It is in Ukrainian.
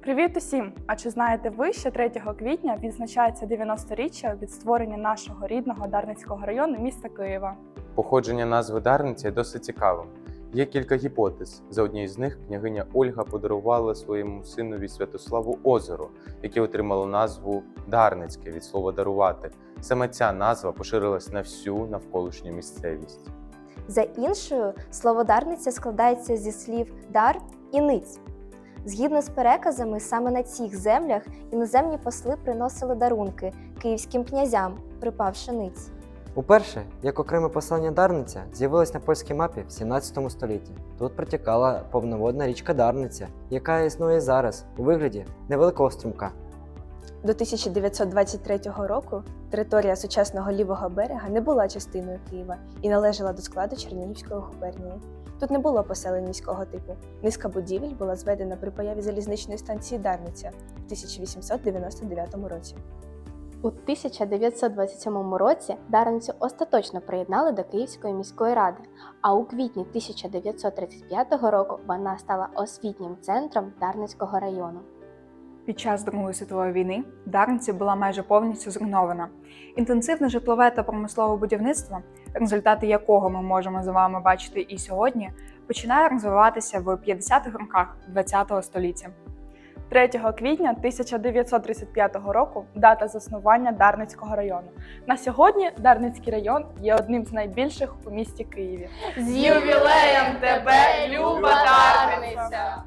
Привіт усім! А чи знаєте ви, що 3 квітня відзначається 90-річчя від створення нашого рідного Дарницького району міста Києва? Походження назви Дарниця є досить цікавим. Є кілька гіпотез. За однією з них княгиня Ольга подарувала своєму синові Святославу озеро, яке отримало назву Дарницьке від слова дарувати. Саме ця назва поширилась на всю навколишню місцевість. За іншою, слово дарниця складається зі слів дар і ниць. Згідно з переказами, саме на цих землях іноземні посли приносили дарунки київським князям, припавши ниць. Уперше, як окреме послання Дарниця, з'явилось на польській мапі в 17 столітті. Тут протікала повноводна річка Дарниця, яка існує зараз у вигляді невеликого струмка. До 1923 року територія сучасного лівого берега не була частиною Києва і належала до складу Чернігівської губернії. Тут не було поселень міського типу. Низка будівель була зведена при появі залізничної станції Дарниця в 1899 році. У 1927 році Дарницю остаточно приєднали до Київської міської ради, а у квітні 1935 року вона стала освітнім центром Дарницького району. Під час Другої світової війни Дарниця була майже повністю зруйнована. Інтенсивне житлове та промислове будівництво, результати якого ми можемо з вами бачити і сьогодні, починає розвиватися в 50-х роках ХХ століття. 3 квітня 1935 року дата заснування Дарницького району. На сьогодні Дарницький район є одним з найбільших у місті Києві. З ювілеєм тебе, Люба Дарниця!